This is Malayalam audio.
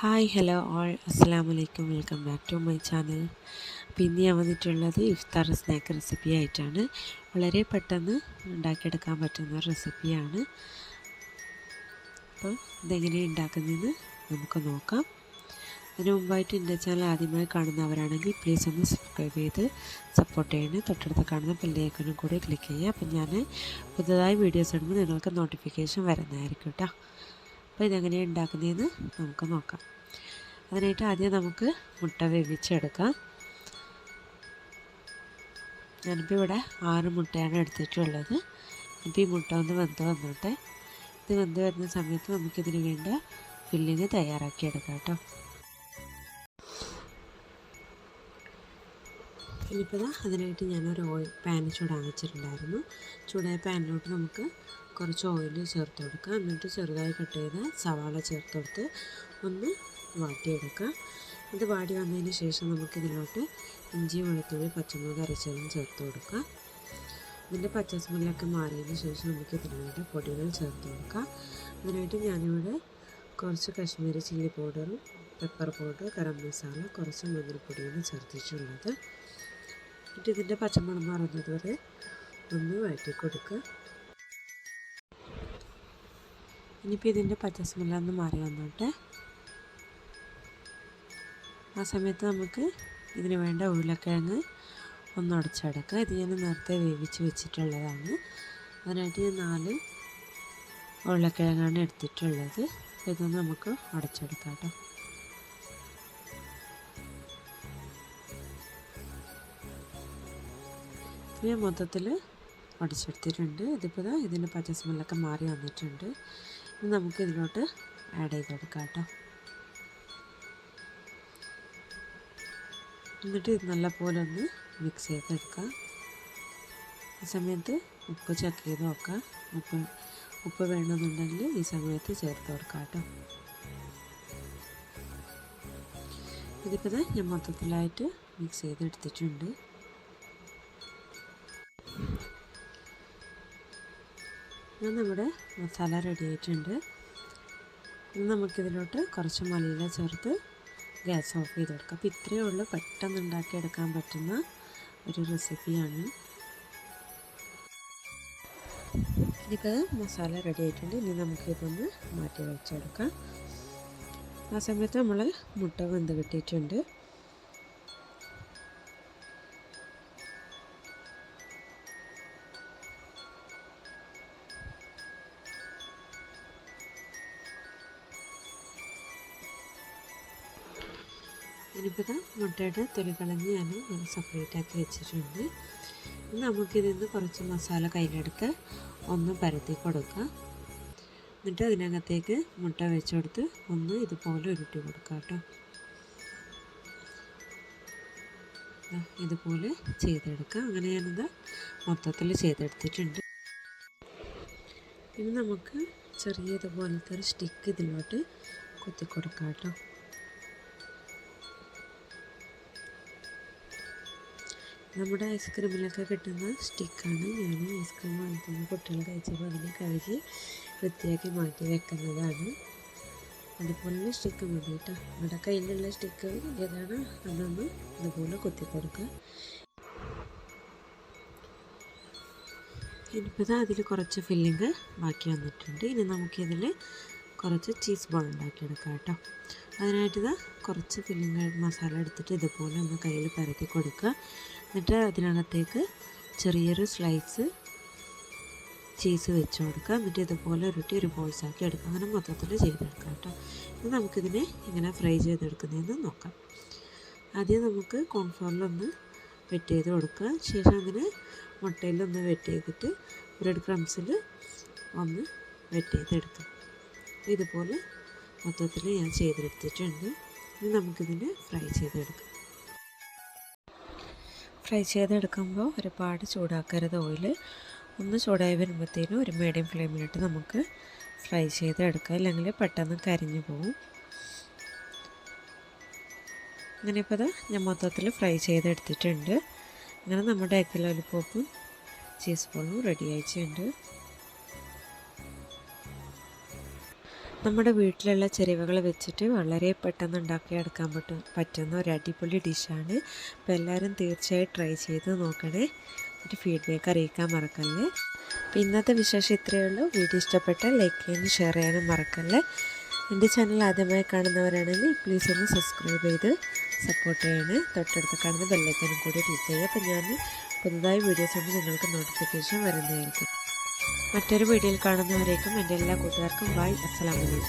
ഹായ് ഹലോ ഓൾ അസ്സാം വലൈക്കും welcome back to my channel ഇന്ന് ഞാൻ വന്നിട്ടുള്ളത് ഇഫ്താർ സ്നാക്ക് റെസിപ്പി ആയിട്ടാണ്. വളരെ പെട്ടെന്ന് ഉണ്ടാക്കിയെടുക്കാൻ പറ്റുന്ന റെസിപ്പിയാണ് അപ്പോൾ ഇതെങ്ങനെ ഉണ്ടാക്കുന്നതെന്ന് നമുക്ക് നോക്കാം. അതിന് മുമ്പായിട്ട് എന്റെ ചാനൽ ആദ്യമായി കാണുന്നവരാണെങ്കിൽ പ്ലീസ് ഒന്ന് സബ്സ്ക്രൈബ് ചെയ്ത് സപ്പോർട്ട് ചെയ്യണം. തൊട്ടടുത്ത് കാണുന്ന ബെല്ലൈക്കനും കൂടി ക്ലിക്ക് ചെയ്യുക. അപ്പം ഞാൻ പുതുതായി വീഡിയോസ് ഇടുമ്പോൾ നിങ്ങൾക്ക് നോട്ടിഫിക്കേഷൻ വരുന്നതായിരിക്കും കേട്ടോ അപ്പോൾ ഇതെങ്ങനെയാണ് ഉണ്ടാക്കുന്നതെന്ന് നമുക്ക് നോക്കാം. അതിനായിട്ട് ആദ്യം നമുക്ക് മുട്ട വേവിച്ചെടുക്കാം. ഞാനിപ്പോൾ ഇവിടെ ആറ് മുട്ടയാണ് എടുത്തിട്ടുള്ളത്. ഇപ്പോൾ ഈ മുട്ട ഒന്ന് വെന്ത് വന്നോട്ടെ. ഇത് വെന്ത് വരുന്ന സമയത്ത് നമുക്കിതിന് വേണ്ട ഫില്ലിങ് തയ്യാറാക്കിയെടുക്കാം കേട്ടോ. ഇനിയിപ്പോൾ അതിനായിട്ട് ഞാനൊരു ഓയിൽ പാൻ ചൂടാൻ വെച്ചിട്ടുണ്ടായിരുന്നു. ചൂടായ പാനിലോട്ട് നമുക്ക് കുറച്ച് ഓയിൽ ചേർത്ത് കൊടുക്കുക. എന്നിട്ട് ചെറുതായി കട്ട് ചെയ്ത സവാള ചേർത്ത് കൊടുത്ത് ഒന്ന് വാട്ടിയെടുക്കുക. ഇത് വാടി വന്നതിന് ശേഷം നമുക്കിതിലോട്ട് ഇഞ്ചി വെളുത്തുള്ളി പച്ചമുളക് അരച്ചതും ചേർത്ത് കൊടുക്കുക. ഇതിന്റെ പച്ച സ്മെല്ലൊക്കെ മാറിയതിന് ശേഷം നമുക്ക് ഇതിനായിട്ട് പൊടികൾ ചേർത്ത് കൊടുക്കാം അതിനായിട്ട് ഞാനിവിടെ കുറച്ച് കാശ്മീരി ചില്ലി പൗഡറും പെപ്പർ പൗഡർ ഗരം മസാല കുറച്ച് മഞ്ഞൾപ്പൊടിയാണ് ചേർത്തിട്ടുള്ളത്. എന്നിട്ട് ഇതിന്റെ പച്ചമുളക് മാറുന്നത് വരെ ഒന്ന് വഴറ്റി കൊടുക്കുക ഇനിയിപ്പോൾ ഇതിന്റെ പച്ച സ്മെല്ലൊന്ന് മാറി വന്നോട്ടെ. ആ സമയത്ത് നമുക്ക് ഇതിന് വേണ്ട ഉരുളക്കിഴങ്ങ് ഒന്ന് ഉടച്ചെടുക്കുക ഇത് ഞാൻ നേരത്തെ വേവിച്ച് വെച്ചിട്ടുള്ളതാണ്. അതിനായിട്ട് ഞാൻ നാല് ഉരുളക്കിഴങ്ങാണ് എടുത്തിട്ടുള്ളത്. ഇതൊന്ന് നമുക്ക് ഉടച്ചെടുക്കാം കേട്ടോ. ഞാൻ മൊത്തത്തിൽ ഉടച്ചെടുത്തിട്ടുണ്ട് ഇതിപ്പോൾ ഇതിന്റെ പച്ച മാറി വന്നിട്ടുണ്ട്. നമുക്ക് ഇതിലോട്ട് ആഡ് ചെയ്തെടുക്കാം കേട്ടോ. എന്നിട്ട് ഇത് നല്ലപോലെ ഒന്ന് മിക്സ് ചെയ്തെടുക്കാം. ഈ സമയത്ത് ഉപ്പ് ചെക്ക് ചെയ്ത് നോക്കാം. ഉപ്പ് ഉപ്പ് വേണമെന്നുണ്ടെങ്കിൽ ഈ സമയത്ത് ചേർത്ത് കൊടുക്കാം കേട്ടോ. ഇതിപ്പോൾ ഞാൻ മൊത്തത്തിലായിട്ട് മിക്സ് ചെയ്തെടുത്തിട്ടുണ്ട്. ഞാൻ നമ്മുടെ മസാല റെഡി ആയിട്ടുണ്ട്. ഇനി നമുക്കിതിലോട്ട് കുറച്ച് മല്ലിയില ചേർത്ത് ഗ്യാസ് ഓഫ് ചെയ്ത് കൊടുക്കാം. അപ്പോൾ ഇത്രയേ ഉള്ളൂ. പെട്ടെന്ന് ഉണ്ടാക്കിയെടുക്കാൻ പറ്റുന്ന ഒരു റെസിപ്പിയാണ്. ഇതിപ്പോൾ മസാല റെഡി ആയിട്ടുണ്ട്. ഇനി നമുക്കിതൊന്ന് മാറ്റി വെച്ചെടുക്കാം. ആ സമയത്ത് നമ്മൾ മുട്ട വെന്ത് കിട്ടിയിട്ടുണ്ട്. ഇനിയിപ്പോൾ മുട്ടയുടെ തൊലി കളഞ്ഞ് ഞാൻ സെപ്പറേറ്റ് ആക്കി വെച്ചിട്ടുണ്ട്. നമുക്കിതിൽ നിന്ന് കുറച്ച് മസാല കയ്യിലെടുത്ത് ഒന്ന് പരത്തി കൊടുക്കുക എന്നിട്ട് അതിനകത്തേക്ക് മുട്ട വെച്ച് കൊടുത്ത് ഒന്ന് ഇതുപോലെ ഉരുട്ടി കൊടുക്കുക കേട്ടോ. ഇതുപോലെ ചെയ്തെടുക്കുക അങ്ങനെ ഞാനിത് മൊത്തത്തിൽ ചെയ്തെടുത്തിട്ടുണ്ട്. ഇനി നമുക്ക് ചെറിയ ഇതുപോലത്തെ ഒരു സ്റ്റിക്ക് ഇതിലോട്ട് കുത്തി കൊടുക്കാം കേട്ടോ. നമ്മുടെ ഐസ്ക്രീമിലൊക്കെ കിട്ടുന്ന സ്റ്റിക്കാണ് ഞാൻ ഐസ്ക്രീം വാങ്ങിക്കുമ്പോൾ കുട്ടികൾ കഴിച്ചപ്പോൾ അതിനെ കഴുകി വൃത്തിയാക്കി മാറ്റി വെക്കുന്നതാണ്. അതുപോലെ സ്റ്റിക്ക് മതി കേട്ടോ. നമ്മുടെ കയ്യിലുള്ള സ്റ്റിക്ക് ഏതാണ്? അതൊന്ന് ഇതുപോലെ കുത്തി കൊടുക്കുക. ഇനിയിപ്പോൾ അതിൽ കുറച്ച് ഫില്ലിങ് ബാക്കി വന്നിട്ടുണ്ട്. ഇനി നമുക്കിതിൽ കുറച്ച് ചീസ് ബോൾ ഉണ്ടാക്കിയെടുക്കാം കേട്ടോ. അതിനായിട്ട് കുറച്ച് ഫില്ലിങ് മസാല എടുത്തിട്ട് ഇതുപോലെ ഒന്ന് കയ്യിൽ പരത്തി കൊടുക്കുക. എന്നിട്ട് അതിനകത്തേക്ക് ചെറിയൊരു സ്ലൈസ് ചീസ് വെച്ച് കൊടുക്കുക. എന്നിട്ട് ഇതുപോലെ ഉരുട്ടി ഒരു ബോൾസ് ആക്കി എടുക്കുക. അങ്ങനെ മൊത്തത്തിൽ ചെയ്തെടുക്കാം കേട്ടോ. ഇത് നമുക്കിതിനെ ഇങ്ങനെ ഫ്രൈ ചെയ്തെടുക്കുന്നതെന്ന് നോക്കാം. ആദ്യം നമുക്ക് കോൺഫ്ലോറിലൊന്ന് വെറ്റ് ചെയ്ത് കൊടുക്കുക. ശേഷം അതിന് മുട്ടയിലൊന്ന് വെറ്റ് ചെയ്തിട്ട് ബ്രെഡ് ക്രംസിൽ ഒന്ന് വെറ്റ് ചെയ്തെടുക്കാം. ഇതുപോലെ മൊത്തത്തിൽ ഞാൻ ചെയ്തെടുത്തിട്ടുണ്ട്. ഇനി നമുക്കിതിനെ ഫ്രൈ ചെയ്തെടുക്കാം. ഫ്രൈ ചെയ്തെടുക്കുമ്പോൾ ഒരുപാട് ചൂടാക്കരുത് ഓയിൽ ഒന്ന് ചൂടായി വരുമ്പോഴത്തേനും ഒരു മീഡിയം ഫ്ലെയിമിലിട്ട് നമുക്ക് ഫ്രൈ ചെയ്തെടുക്കാം. അല്ലെങ്കിൽ പെട്ടെന്ന് കരിഞ്ഞു പോകും അങ്ങനെ ഇപ്പോൾ ഞാൻ മൊത്തത്തിൽ ഫ്രൈ ചെയ്തെടുത്തിട്ടുണ്ട്. അങ്ങനെ നമ്മുടെ എഗ് ലോലിപ്പോപ്പും ചീസ് ബോളും റെഡി ആയിട്ടുണ്ട്. നമ്മുടെ വീട്ടിലുള്ള ചെരുവകൾ വെച്ചിട്ട് വളരെ പെട്ടെന്ന് ഉണ്ടാക്കിയെടുക്കാൻ പറ്റും പറ്റുന്ന ഒരു അടിപൊളി ഡിഷാണ്. അപ്പോൾ എല്ലാവരും തീർച്ചയായും ട്രൈ ചെയ്ത് നോക്കണേ. ഒരു ഫീഡ്ബാക്ക് അറിയിക്കാൻ മറക്കല്ലേ. അപ്പോൾ ഇന്നത്തെ വിശേഷം ഇത്രയേ ഉള്ളൂ. വീഡിയോ ഇഷ്ടപ്പെട്ട ലൈക്ക് ചെയ്യാനും ഷെയർ ചെയ്യാനും മറക്കല്ലേ. എന്റെ ചാനൽ ആദ്യമായി കാണുന്നവരാണെങ്കിൽ പ്ലീസ് ഒന്ന് സബ്സ്ക്രൈബ് ചെയ്ത് സപ്പോർട്ട് ചെയ്യണേ. തൊട്ടടുത്ത് കാണുന്ന ബെല്ലൈക്കനും കൂടി ക്ലിക്ക് ചെയ്യുക. അപ്പോൾ ഞാൻ പുതുതായി വീഡിയോസ് ഒന്നും നിങ്ങൾക്ക് നോട്ടിഫിക്കേഷൻ വരുന്നതായിരിക്കും. മറ്റൊരു വീഡിയോയിൽ കാണുന്നവരേക്കും എന്റെ എല്ലാ കൂട്ടുകാർക്കും ബൈ. അസ്സലാമലൈക്കും